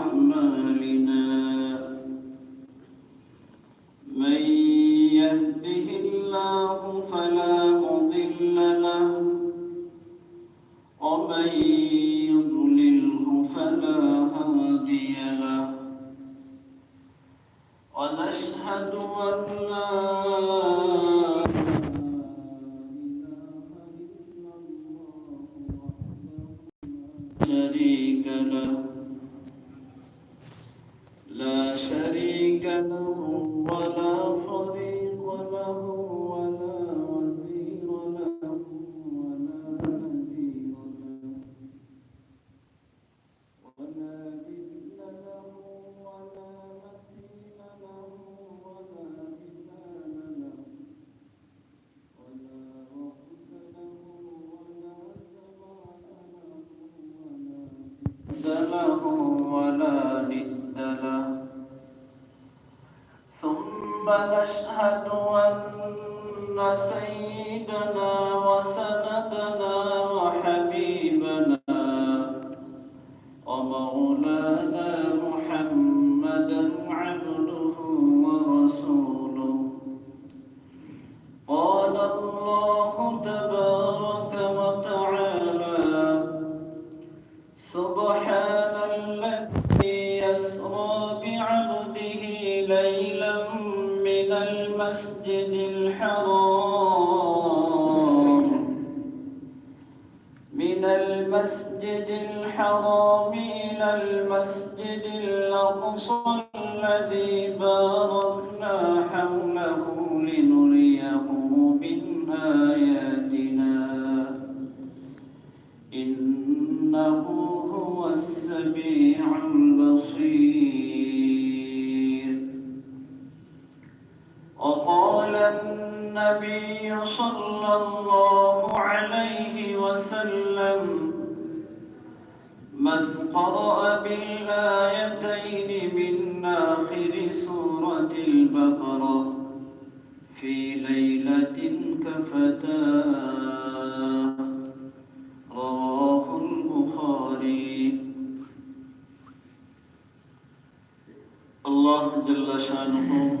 أعمالنا سبحان الذي يسرى بعبده ليلا من المسجد الحرام. من المسجد الحرام إلى المسجد الأقصى الذي باركنا النبي صلى الله عليه وسلم من قرأ بالآيتين من آخر سورة البقرة في ليلة كفتاه رواه البخاري. الله جل شأنه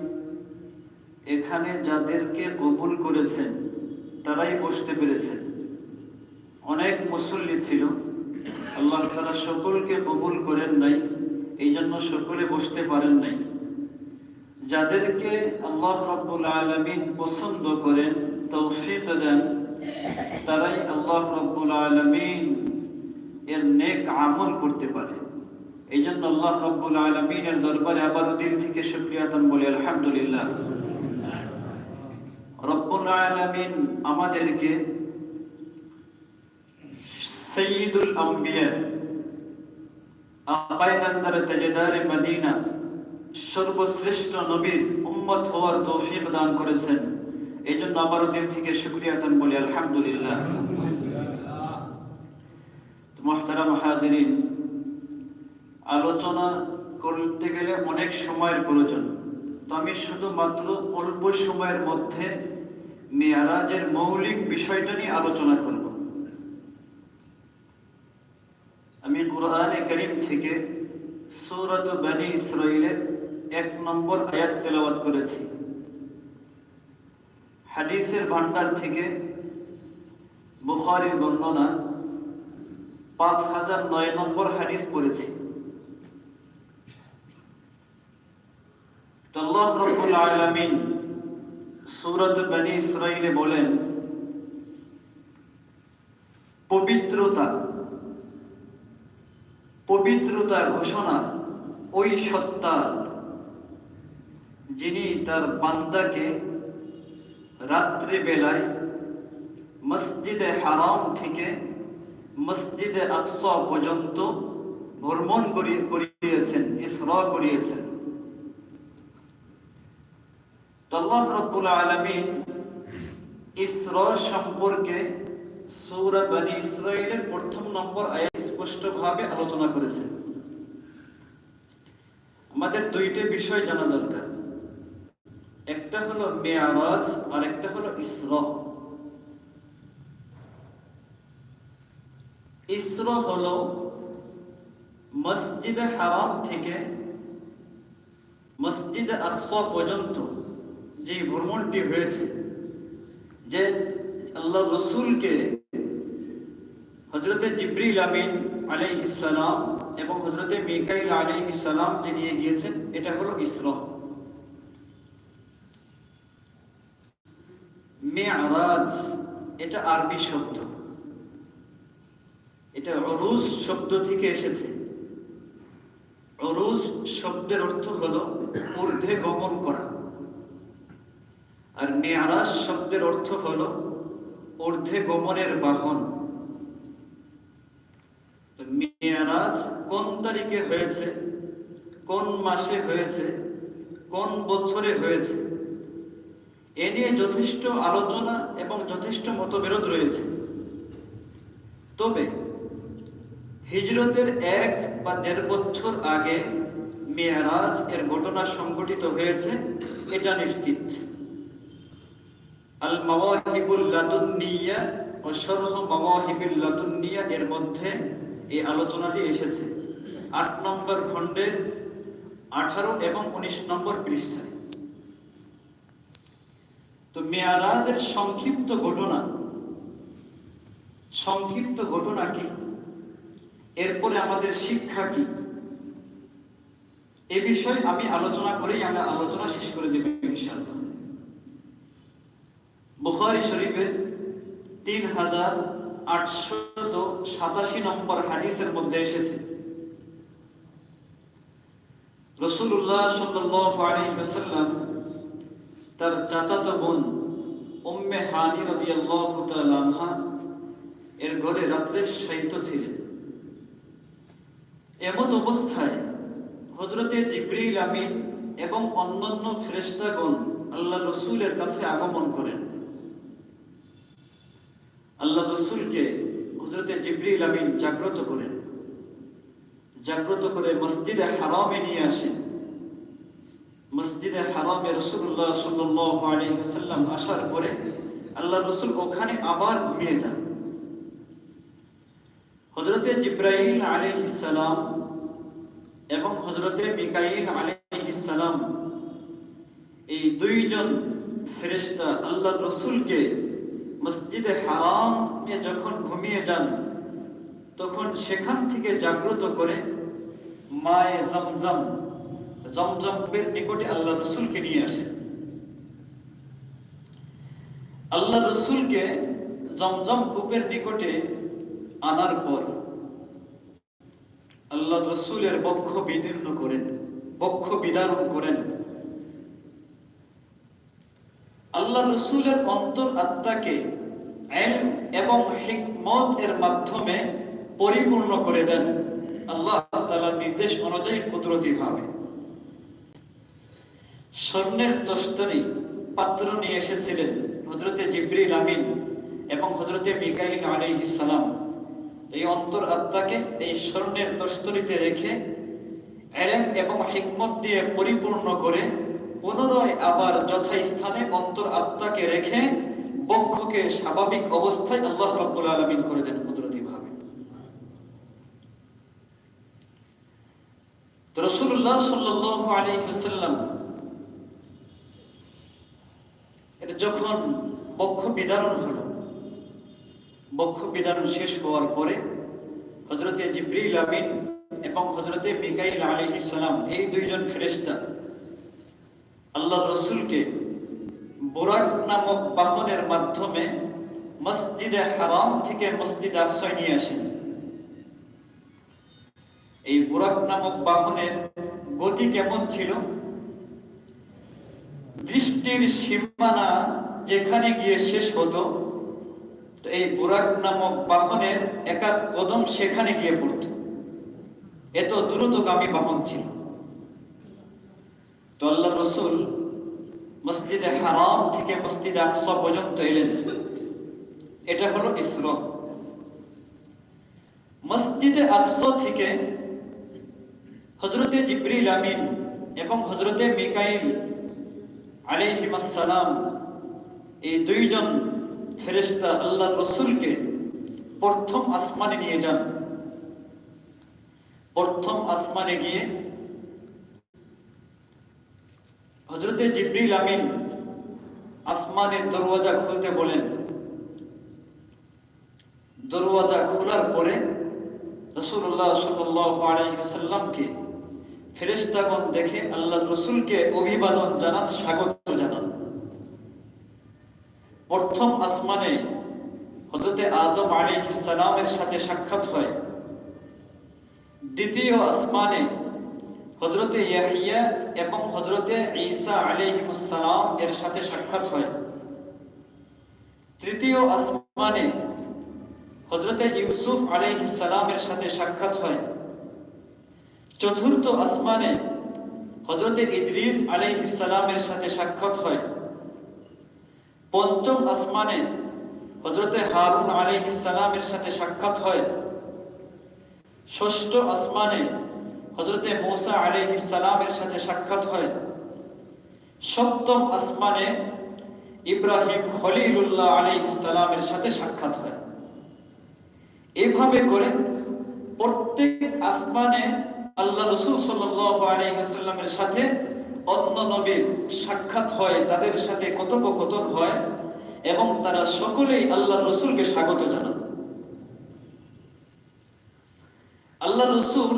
এখানে যাদেরকে কবুল করেছেন, তারাই বসতে পেরেছেন। অনেক মুসল্লি ছিল, আল্লাহ তারা সকলকে কবুল করেন নাই এই জন্য সকলে বসতে পারেন নাই। যাদেরকে আল্লাহ রব্বুল আলমিন পছন্দ করেন, তৌফিক দেন, তারাই আল্লাহ রব্বুল আলমিন এর নেক আমল করতে পারে। এই জন্য আল্লাহ রব্বুল আলমিনের দরবারে আবার দিল থেকে শুক্রিয়াতন বলি, আলহামদুলিল্লাহ। রব্বুল আলমিন আমাদেরকে সঈদুল আম্বিয়া মদিনা, সর্বশ্রেষ্ঠ নবীর উম্মত হওয়ার তৌফিক দান করেছেন। এই জন্য আবারও দিল থেকে শুক্রিয়া দান বলি, আলহামদুলিল্লাহ। মোহতারাম হাজিরিন, আলোচনা করতে গেলে অনেক সময়ের প্রয়োজন। তো আমি শুধুমাত্র অল্প সময়ের মধ্যে মেয়ারাজের মৌলিক বিষয়টা নিয়ে আলোচনা করব। আমি কোরআনে করিম থেকে সৌরত বানী ইসরাইলের এক নম্বর আয়াত তেলাওয়াত করেছি। হাদিসের ভান্ডার থেকে বুখারীর বর্ণনা পাঁচ হাজার নয় নম্বর হাদিস পড়েছি। তো আল্লাহ রব্বুল আলামিন সূরাত বনি ইসরাইলে বলেন, পবিত্রতা পবিত্রতা ঘোষণা ওই সত্তা যিনি তার বান্দাকে রাত্রি বেলায় মসজিদে হারাম থেকে মসজিদে আকসা পর্যন্ত ভ্রমণ করিয়ে করিয়ে করিয়েছেন, ইসরা করিয়েছেন তো আল্লাহ রাব্বুল আলামিন ইসরা সম্পর্কে প্রথম নম্বর স্পষ্টভাবে আলোচনা করেছেন আমাদের দুইটা বিষয় জানা দরকার। একটা হলো মেয়ারাজ আর একটা হলো ইসরা। ইসরা হলো মসজিদে হারাম থেকে মসজিদে আকসা পর্যন্ত যে ভ্রমণটি হয়েছে, যে আল্লাহ রসুলকে হজরতে জিব্রিল আমিন আলাইহিস সালাম এবং হজরতে মিকাইল সালাম যে নিয়ে গিয়েছেন, এটা হলো ইসরা। মেয়ারাজ এটা আরবি শব্দ। এটা অরুজ শব্দ থেকে এসেছে। অরুজ শব্দের অর্থ হলো ঊর্ধ্বে গমন করা। আর মেয়ারাজ শব্দের অর্থ হলো ঊর্ধ্বে গমনের বাহন। মেয়ারাজ কোন তারিখে হয়েছে, কোন মাসে হয়েছে, কোন বছরে হয়েছে, এ নিয়ে যথেষ্ট আলোচনা এবং যথেষ্ট মতবিরোধ রয়েছে। তবে হিজরতের এক বা দেড় বছর আগে মেয়ারাজ এর ঘটনা সংঘটিত হয়েছে, এটা নিশ্চিত। এর মধ্যে এই আলোচনাটি এসেছে। আট নম্বর আঠারো এবং উনিশ নম্বর পৃষ্ঠায়। তো মেয়ারাজের সংক্ষিপ্ত ঘটনা সংক্ষিপ্ত ঘটনা কি? এরপরে আমাদের শিক্ষা কি? এ বিষয়ে আমি আলোচনা করেই আমরা আলোচনা শেষ করে দেব ইনশাআল্লাহ। বুখারী শরীফের তিন হাজার আটশত সাতাশি নম্বর হাদিসের মধ্যে এসেছে। রসুল্লাহ ওয়াসাল্লাম তার চাচাতো বোন উম্মে হানি তাআলা আনহা এর ঘরে রাত্রে শায়িত ছিলেন। এমন অবস্থায় হজরতে জিব্রিল আমিন এবং অন্যান্য ফেরেশতাগণ আল্লাহ রসুলের কাছে আগমন করেন। আল্লাহ রসুলকে হজরতে জিব্রিল আমিন জাগ্রত করেন। জাগ্রত করে মসজিদে হারামে নিয়ে আসেন। মসজিদে হারামে রসুল্লাহ ওয়াসাল্লাম আসার পরে আল্লাহ রসুল ওখানে আবার ঘুমিয়ে যান। হজরতে জিব্রাইল আলাইহিস সালাম এবং হজরতে মিকাইল আলাইহিস সালাম এই দুইজন ফেরেশতা আল্লাহ রসুলকে মসজিদে হারামে যখন ঘুমিয়ে যান, তখন সেখান থেকে জাগ্রত করে মায়ে জমজম, জমজমের নিকটে আল্লাহ রসুলকে নিয়ে আসেন আল্লাহ রসুলকে জমজম কূপের নিকটে আনার পর আল্লাহ রসুলের বক্ষ বিদীর্ণ করেন, বক্ষ বিদারণ করেন। আল্লাহ রসুলের অন্তর আত্মাকে এবং হিকমত এর মাধ্যমে পরিপূর্ণ করে দেন। আল্লাহ তাআলার নির্দেশ অনুযায়ী কুদরতি ভাবে। স্বর্ণের দস্তরি পাত্র নিয়ে এসেছিলেন হজরতে জিব্রিল আমিন এবং হজরতে মিকাইল আলাইহিস সালাম। এই অন্তর আত্মাকে এই স্বর্ণের দস্তরিতে রেখে এলেম এবং হিকমত দিয়ে পরিপূর্ণ করে পুনরায় আবার যথাস্থানে অন্তর আত্মাকে রেখে বক্ষকে স্বাভাবিক অবস্থায় আল্লাহ রাব্বুল আলামিন করে দেন কুদরতি ভাবে। এটা যখন বক্ষ বিদারণ হলো, বক্ষ বিদারণ শেষ হওয়ার পরে হজরতে জিব্রিল আমিন এবং হজরতে মিকাইল এই দুইজন ফেরেশতা আল্লাহ রসুলকে বোরাক নামক বাহনের মাধ্যমে মসজিদে হারাম থেকে মসজিদ আকসায় নিয়ে আসেন। এই বোরাক নামক বাহনের গতি কেমন ছিল? দৃষ্টির সীমানা যেখানে গিয়ে শেষ হতো এই বুরাক নামক বাহনের একাধ কদম সেখানে গিয়ে পড়ত। এত দ্রুতগামী বাহন ছিল। তো আল্লাহ রসুল মসজিদে হারাম থেকে মসজিদ আকসা পর্যন্ত এলেন। এটা হলো ইসরা। মসজিদে আকসা থেকে হজরতে জিব্রিল আমিন এবং হজরতে মিকাইল আলাইহিমাসসালাম এই দুইজন ফেরেশতা আল্লাহ রসুলকে প্রথম আসমানে নিয়ে যান। প্রথম আসমানে গিয়ে হজরতে জিব্রিল আমিন আসমানের দরওয়াজা খুলতে বলেন। দরওয়াজা খোলার পরে রসুল্লাহ সাল্লামকে ফেরেস্তাগণ দেখে আল্লাহ রসুলকে অভিবাদন জানান, স্বাগত জানান। প্রথম আসমানে হজরতে আদম আলী সালামের সাথে সাক্ষাৎ হয়। দ্বিতীয় আসমানে হজরতে ইয়াহিয়া এবং হজরতে ঈসা আলাইহিমুসসালাম এর সাথে সাক্ষাৎ হয়। তৃতীয় আসমানে হজরতে ইউসুফ আলাইহিসসালামের সাথে সাক্ষাৎ হয়। চতুর্থ আসমানে হজরতে ইদ্রিস আলাইহিসসালামের সাথে সাক্ষাৎ হয়। পঞ্চম আসমানে হজরতে হারুন আলাইহিসসালামের সাথে সাক্ষাৎ হয়। ষষ্ঠ আসমানে হজরতে মৌসা আলহ সালামের সাথে সাক্ষাৎ হয়। সপ্তম আসমানে ইব্রাহিম হলিলুল্লাহ আলহ সালামের সাথে সাক্ষাৎ হয়। এভাবে করে প্রত্যেক আসমানে আল্লাহ রসুল সাল্লামের সাথে অন্য নবীর সাক্ষাৎ হয়, তাদের সাথে কথোপকথন হয় এবং তারা সকলেই আল্লাহ রসুলকে স্বাগত জানান আল্লাহ রসুল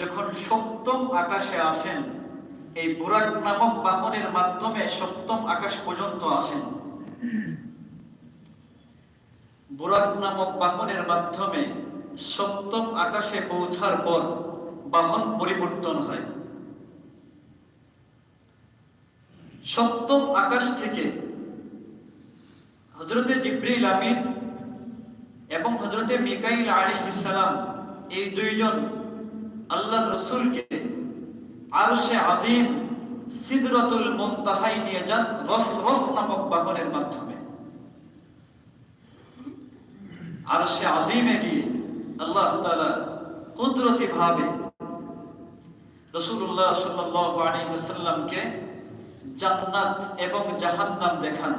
যখন সপ্তম আকাশে আসেন, এই বুরাক নামক বাহনের মাধ্যমে সপ্তম আকাশ পর্যন্ত আসেন। বুরাক নামক বাহনের মাধ্যমে সপ্তম আকাশে পৌঁছার পর বাহন পরিবর্তন হয়। সপ্তম আকাশ থেকে হজরতে জিব্রিল আমিন এবং হজরতে মিকাইল আলী ইসালাম এই দুইজন আল্লাহ রসুলকে আর সে আজিম সিদরতুল মন্তাহাই নিয়ে যান রফ রফ নামক বাহনের মাধ্যমে। আর সে আজিমে গিয়ে আল্লাহ তালা কুদরতি ভাবে রসুল্লাহ সাল্লাহ আলী সাল্লামকে জান্নাত এবং জাহান্নাম দেখান।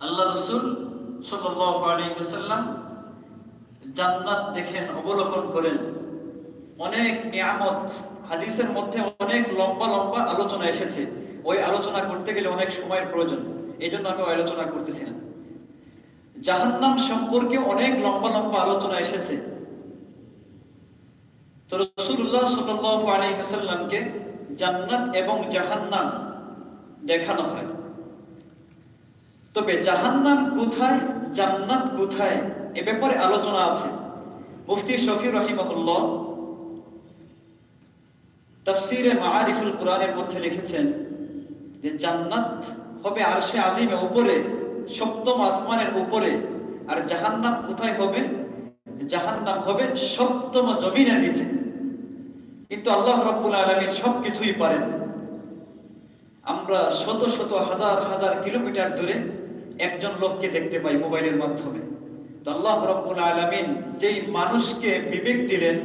আল্লাহ রসুল সাল্লাম জান্নাত দেখেন, অবলোকন করেন। অনেক নিয়ামত, হাদিসের মধ্যে অনেক লম্বা লম্বা আলোচনা এসেছে। ওই আলোচনা করতে গেলে অনেক সময়ের প্রয়োজন। এই জন্য আমি আলোচনা করতেছি না। জাহান্নাম সম্পর্কে অনেক লম্বা লম্বা আলোচনা এসেছে। তো রসুল্লাহ সাল্লাহ আলী হাসাল্লামকে জান্নাত এবং জাহান্নাম দেখানো হয়। তবে জাহান্নাম কোথায়, জান্নাত কোথায়, এ ব্যাপারে আলোচনা আছে। মুফতি শফি রহিমুল্লাহ তাফসিরে মাআরিফুল কোরআনের মধ্যে লিখেছেন যে, জান্নাত হবে আরশে আজিমে উপরে, সপ্তম আসমানের উপরে, আর জাহান্নাম কোথায় হবে? জাহান্নাম হবে সপ্তম জমিনের নিচে। কিন্তু আল্লাহ রাব্বুল আলামিন সবকিছুই পারেন। আমরা শত শত হাজার হাজার কিলোমিটার দূরে একজন লোককে দেখতে পাই মোবাইলের মাধ্যমে। আল্লাহ রব্বুল আলমিন যেই মানুষকে বিবেক দিলেন,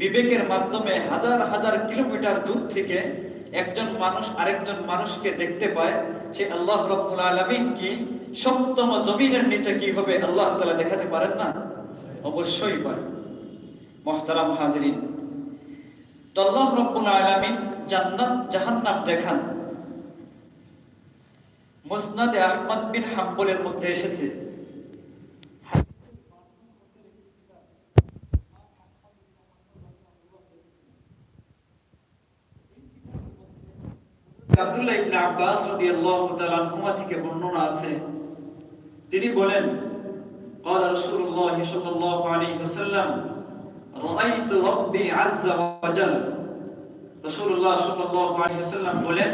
বিবেকের মাধ্যমে হাজার হাজার কিলোমিটার দূর থেকে একজন মানুষ আরেকজন মানুষকে দেখতে পায়, সে আল্লাহ রব্বুল আলমিন কি, সপ্তম জমিনের নিচে কি হবে আল্লাহ তালা দেখাতে পারেন না? অবশ্যই পারে মহতারাম হাজরিন, তো আল্লাহ রব্বুল আলমিন জান্নাত জাহান্নাম দেখান। মুসনাদে আহমদ বিন হাম্বলের মধ্যে এসেছে আব্দুল্লাহ ইবনে আব্বাস রাদিয়াল্লাহু তাআলা আনহুমা থেকে বর্ণনা আছে তিনি বলেন قال رسول الله صلى الله عليه وسلم رأيت ربي عز وجل رسول الله صلى الله عليه وسلم বলেন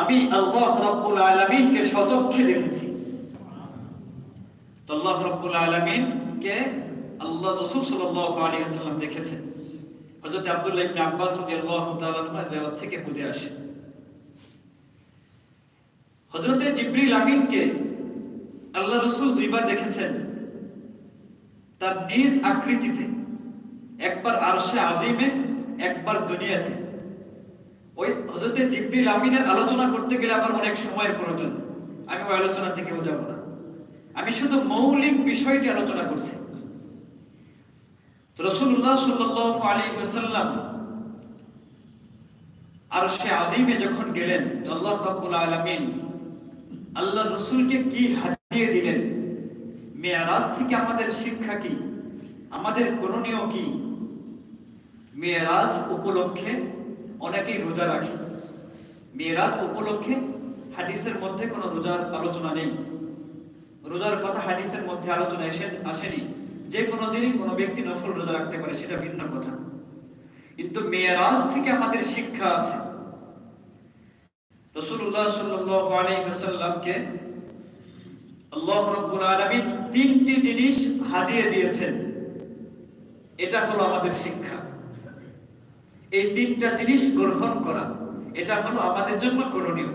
আমি আল্লাহ রাব্বুল আলামিনকে সচক্ষে দেখেছি। আল্লাহ রব্বুল আলমিনকে আল্লাহ রসুল সাল্লাল্লাহু আলাইহি ওয়াসাল্লাম দেখেছেন। হযরত আব্দুল্লাহ ইবনে আব্বাস রাদিয়াল্লাহু তাআলা রিওয়ায়াত থেকে বুঝে আসে। হযরতে জিবরিল আমিনকে আল্লাহ রসুল দুইবার দেখেছেন। তার নিজ আকৃতিতে। একবার আরশে আজিমে, একবার দুনিয়াতে। ওই হযরতে জিবরিল আমিনের আলোচনা করতে গেলে আমার অনেক সময়ের প্রয়োজন। আমি ওই আলোচনা থেকে বোঝাবো না। আমি শুধু মৌলিক বিষয়টি আলোচনা করছি। রসুল্লাহ ওয়াসাল্লাম আরশে আজিমে যখন গেলেন, আল্লাহ রাব্বুল আলামিন আল্লাহ রসুলকে কি হাতিয়ে দিলেন? মেয়ারাজ থেকে আমাদের শিক্ষা কি? আমাদের করণীয় কি? মেয়েরাজ উপলক্ষে অনেকেই রোজা রাখে। মেয়েরাজ উপলক্ষে হাদিসের মধ্যে কোনো রোজার আলোচনা নেই। রোজার কথা হাদিসের মধ্যে আলোচনা এসে আসেনি। যে কোনো দিনই কোনো ব্যক্তি নফল রোজা রাখতে পারে, সেটা ভিন্ন কথা। কিন্তু মেয়েরাজ থেকে আমাদের শিক্ষা আছে। রসুল্লাহ ওয়াসাল্লামকে আল্লাহ রাব্বুল আলামিন তিনটি জিনিস হাদিয়ে দিয়েছেন। এটা হলো আমাদের শিক্ষা। এই তিনটা জিনিস গ্রহণ করা, এটা হলো আমাদের জন্য করণীয়।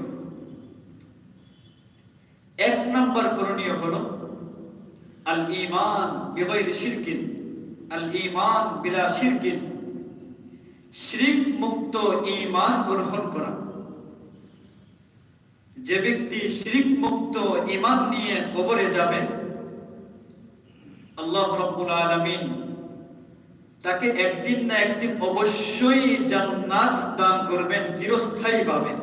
এক নম্বর করণীয় হলো আল বিগাইরি শিরকিন আল ঈমান বিলা শিরকিন। শিরক মুক্ত ইমান গ্রহণ করা। যে ব্যক্তি শিরিক মুক্ত ইমান নিয়ে কবরে যাবে, আল্লাহ রাব্বুল আলামিন তাকে একদিন না একদিন অবশ্যই জান্নাত দান করবেন চিরস্থায়ী ভাবে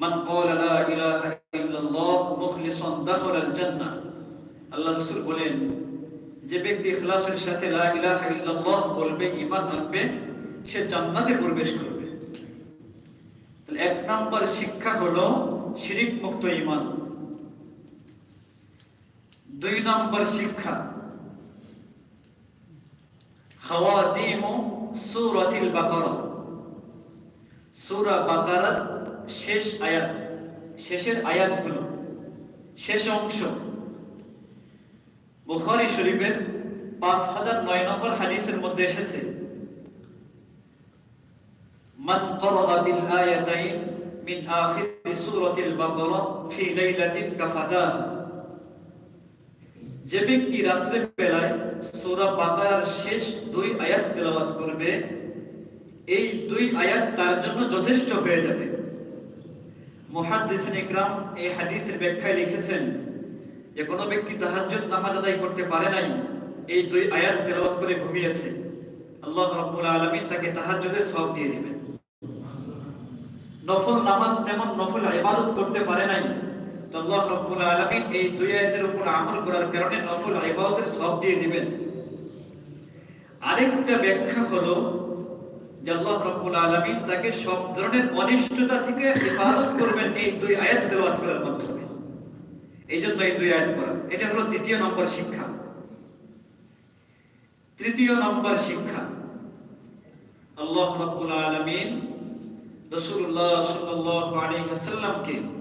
মান ক্বালা লা ইলাহা ইল্লাল্লাহ মুখলিসান দাখালাল জান্নাহ। আল্লাহ রাসূল বলেন, যে ব্যক্তি ইখলাসের সাথে লা ইলাহা ইল্লাল্লাহ বলবে, ঈমান আনবে, সে জান্নাতে প্রবেশ করবে। তাহলে এক নম্বর শিক্ষা হলো শিরিক মুক্ত ঈমান। দুই নম্বর শিক্ষা খাওয়াতিম সূরাতিল বাকারা। সূরা বাকারার শেষ আয়াত, শেষের আয়াতগুলো, শেষ অংশ। বুখারী শরীফের 5009 নম্বর হাদিসের মধ্যে এসেছে, মান ক্বারা মিন আখির সূরাতিল বাকারা ফি লাইলাতিন কাফাতান যে ব্যক্তি রাত্রে বেলায় সোরা বাকারার শেষ দুই আয়াত তেলাওয়াত করবে, এই দুই আয়াত তার জন্য যথেষ্ট হয়ে যাবে। মুহাদ্দিসিন ইকরাম এই হাদিসের ব্যাখ্যায় লিখেছেন যে, কোনো ব্যক্তি তাহাজ্জুদ নামাজ আদায় করতে পারে নাই, এই দুই আয়াত তেলাওয়াত করে ঘুমিয়েছে। আল্লাহ রাব্বুল আলামিন তাকে তাহাজ্জুদের সওয়াব দিয়ে দিবেন। নফল নামাজ তেমন নফল ইবাদত করতে পারে নাই আল্লাহ আলামিন এই দুই আয়াতের উপর আমল করার কারণে নফল ইবাদতের সওয়াব দিয়ে দিবেন। আরেকটা ব্যাখ্যা হলো যে আল্লাহ আলামিন তাকে সব ধরনের অনিষ্টতা থেকে হেফাজত করবেন এই দুই আয়াত করার মাধ্যমে। জন্য এই দুই আয়াত পড়া। এটা হলো দ্বিতীয় নম্বর শিক্ষা। তৃতীয় নম্বর শিক্ষা। আল্লাহ রাব্বুল আলামিন রাসূলুল্লাহ সাল্লাল্লাহু আলাইহি ওয়াসাল্লামকে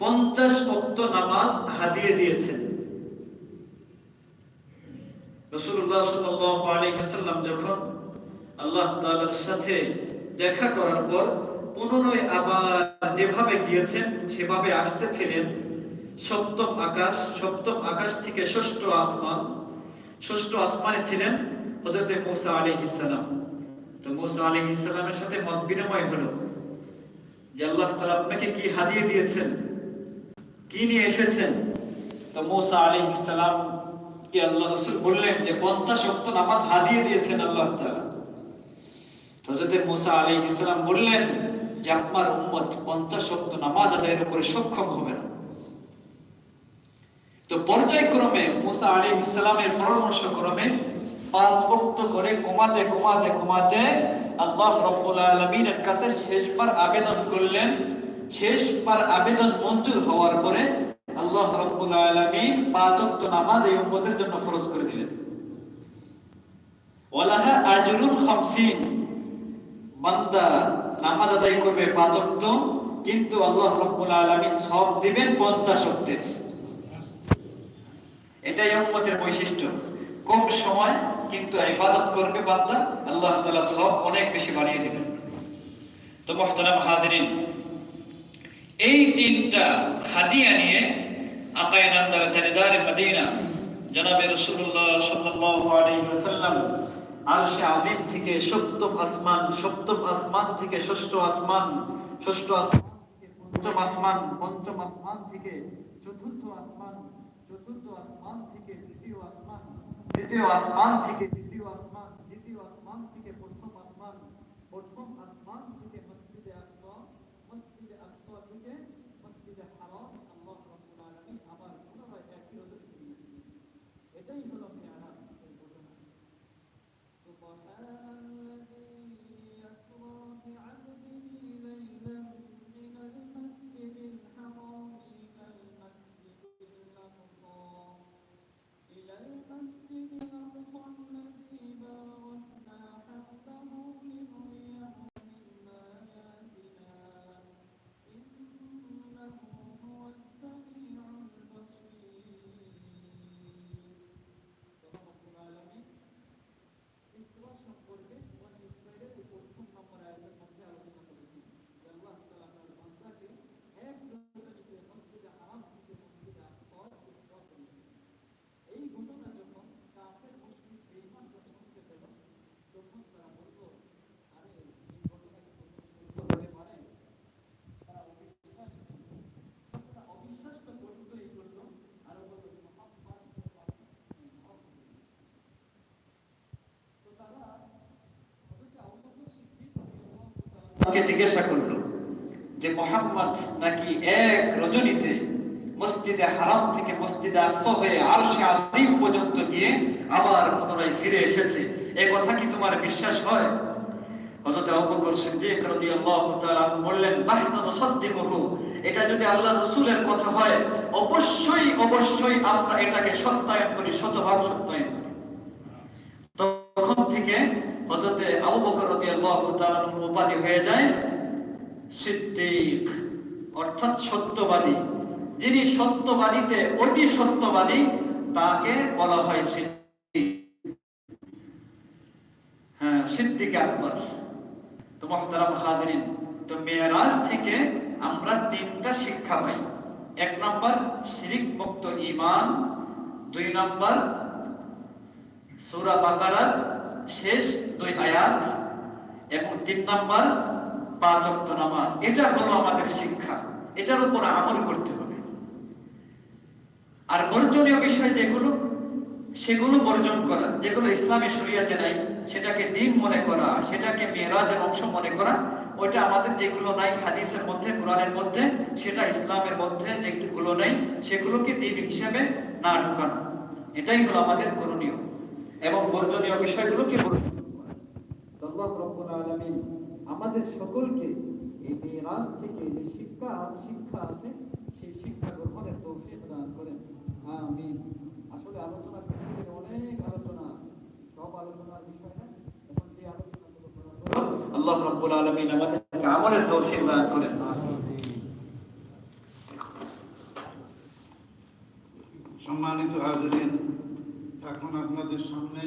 50 ওয়াক্ত নামাজ হাদিয়ে দিয়েছেন। যখন আল্লাহ সাথে দেখা করার পর পুনরায় আবার যেভাবে গিয়েছেন, সেভাবে আসতেছিলেন। সপ্তম আকাশ সপ্তম আকাশ থেকে ষষ্ঠ আসমান। ষষ্ঠ আসমানে ছিলেন হযরত মুসা আলাইহিস সালাম। তো মুসা আলাইহিস সালামের সাথে মত বিনিময় হলো যে আল্লাহ তালা আপনাকে কি হারিয়ে দিয়েছেন? কি নিয়ে এসেছেন? তো মুসা আলাইহিস সালাম কে আল্লাহ রাসূল বললেন যে 50 ওয়াক্ত নামাজ হাদিয়ে দিয়েছেন আল্লাহ মুসা আলাইহিস সালাম বললেন যে, আপনার উম্মত 50 ওয়াক্ত নামাজ আদায়ের উপরে সক্ষম হবে না। তো পর্যায়ক্রমে মুসা আলাইহিস সালামের পরামর্শ ক্রমে পাঁচ করে কমাতে কমাতে কমাতে আল্লাহ রাব্বুল কাছে শেষবার আবেদন করলেন শেষবার আবেদন মঞ্জুর হওয়ার পরে আল্লাহ রাব্বুল আলামিন পাঁচ ওয়াক্ত নামাজ এই উম্মতের জন্য ফরজ করে দিলেন। ওয়ালাহা আজরুন 50 বান্দা নামাজ আদায় করবে পাঁচ ওয়াক্ত, কিন্তু আল্লাহ রাব্বুল আলামিন সব দিবেন 50 ওয়াক্তের। এটাই উম্মতের বৈশিষ্ট্য। কম সময়, কিন্তু ইবাদত করবে বান্দা, আল্লাহ তাআলা সব অনেক বেশি বাড়িয়ে দিবেন। তো হাজিরিন এই তিনটা হাদিয়া নিয়ে মদিনা, জনাবে রাসূলুল্লাহ সাল্লাল্লাহু আলাইহি ওয়াসাল্লাম, আরশে থেকে সপ্তম আসমান সপ্তম আসমান থেকে ষষ্ঠ আসমান ষষ্ঠ আসমান থেকে পঞ্চম আসমান পঞ্চম আসমান থেকে চতুর্থ আসমান চতুর্থ আসমান থেকে তৃতীয় আসমান তৃতীয় আসমান থেকে তাআলা জিজ্ঞাসা করল যে, মোহাম্মদ নাকি এক রজনীতে মসজিদে হারাম থেকে মসজিদে আকসা হয়ে আরশে আজিম পর্যন্ত গিয়ে আবার পুনরায় ফিরে এসেছে? এই কথা কি তোমার বিশ্বাস হয়? সিদ্দিক রাদিয়াল্লাহু তাআলা বললেন এটা যদি আল্লাহ রাসূলের কথা হয়, অবশ্যই অবশ্যই আমরা এটাকে সত্যায়ন করি, শতভাগ সত্যায়ন তখন থেকে আবু বকর উপাধি হয়ে যায় সিদ্দিক, অর্থাৎ সত্যবাদী। যিনি সত্যবাদীতে অতি সত্যবাদী, তাকে বলা হয় সিদ্দিক। হ্যাঁ সিদ্দিক আকবর। হাজরিন, তো মেয়েরাজ থেকে আমরা তিনটা শিক্ষা পাই। এক নম্বর শিরিক মুক্ত ঈমান। দুই নম্বর, সূরা বাকারার শেষ দুই আয়াত এবং তিন নম্বর পাঁচ ওয়াক্ত নামাজ। এটা হলো আমাদের শিক্ষা। এটার উপর আমল করতে হবে। আর বর্জনীয় বিষয় যেগুলো, সেগুলো বর্জন করা, যেগুলো ইসলামী শরিয়াতে নাই, সেটাকে দিন মনে করা, সেটাকে মেয়েরাজের অংশ মনে করা, ওইটা আমাদের যেগুলো নাই, হাদিসের মধ্যে, কোরআনের মধ্যে, সেটা ইসলামের মধ্যে যেগুলো নাই, সেগুলোকে দিন হিসেবে না ঢুকানো। এটাই হলো আমাদের করণীয়। এবং বর্জনীয় বিষয়গুলোকে আমাদের সকলকে এই থেকে যে শিক্ষা শিক্ষা আছে সেই শিক্ষা গ্রহণের তৌফিক দান করেন। আমিন। আসলে আলোচনা অনেক আলোচনা সব আলোচনার বিষয় না এখন যে আলোচনাগুলো আল্লাহ রব্বুল আলামিন আমাদেরকে আমলের তৌফিক দান করেন। সম্মানিত হাজরিন এখন আপনাদের সামনে